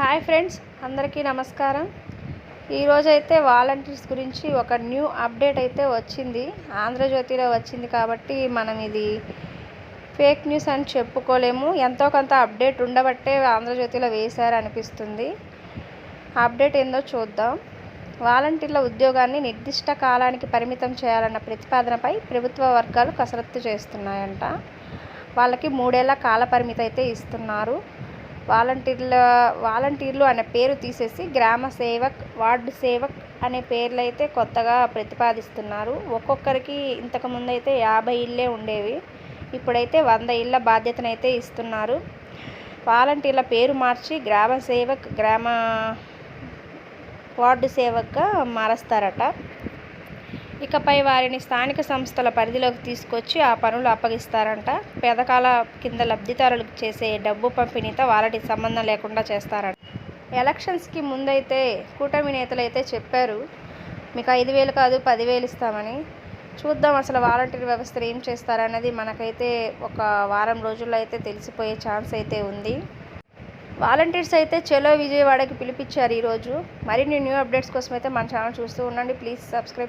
Hi friends అందరికీ నమస్కారం. ఈరోజైతే వాలంటీర్స్ గురించి ఒక న్యూ అప్డేట్ అయితే వచ్చింది. ఆంధ్రజ్యోతిలో వచ్చింది కాబట్టి మనం ఇది ఫేక్ న్యూస్ అని చెప్పుకోలేము. ఎంతో కొంత అప్డేట్ ఉండబట్టే ఆంధ్రజ్యోతిలో వేశారు అనిపిస్తుంది అప్డేట్ ఏందో చూద్దాం. వాలంటీర్ల ఉద్యోగాన్ని నిర్దిష్ట కాలానికి పరిమితం చేయాలన్న ప్రతిపాదనపై ప్రభుత్వ వర్గాలు కసరత్తు చేస్తున్నాయంట. వాళ్ళకి మూడేళ్ళ కాల పరిమితి అయితే ఇస్తున్నారు. వాలంటీర్ల వాలంటీర్లు అనే పేరు తీసేసి గ్రామ సేవక్ వార్డు సేవక్ అనే పేర్లు అయితే కొత్తగా ప్రతిపాదిస్తున్నారు. ఒక్కొక్కరికి ఇంతకుముందు అయితే యాభై ఇళ్ళే ఉండేవి. ఇప్పుడైతే వంద ఇళ్ళ బాధ్యతనైతే ఇస్తున్నారు. వాలంటీర్ల పేరు మార్చి గ్రామ సేవక్ గ్రామ వార్డు సేవక్గా మారుస్తారట. ఇకపై వారిని స్థానిక సంస్థల పరిధిలోకి తీసుకొచ్చి ఆ పనులు అప్పగిస్తారంట. పథకాల కింద లబ్ధిదారులకు చేసే డబ్బు పంపిణీతో వాళ్ళకి సంబంధం లేకుండా చేస్తారంట. ఎలక్షన్స్కి ముందైతే కూటమి నేతలు అయితే చెప్పారు మీకు ఐదు వేలు కాదు పదివేలు ఇస్తామని. చూద్దాం అసలు వాలంటీర్ వ్యవస్థను ఏం చేస్తారన్నది మనకైతే ఒక వారం రోజుల్లో అయితే తెలిసిపోయే ఛాన్స్ అయితే ఉంది. వాలంటీర్స్ అయితే చలో విజయవాడకి పిలిపించారు ఈరోజు. మరిన్ని న్యూ అప్డేట్స్ కోసం అయితే మన ఛానల్ చూస్తూ ఉండండి. Please subscribe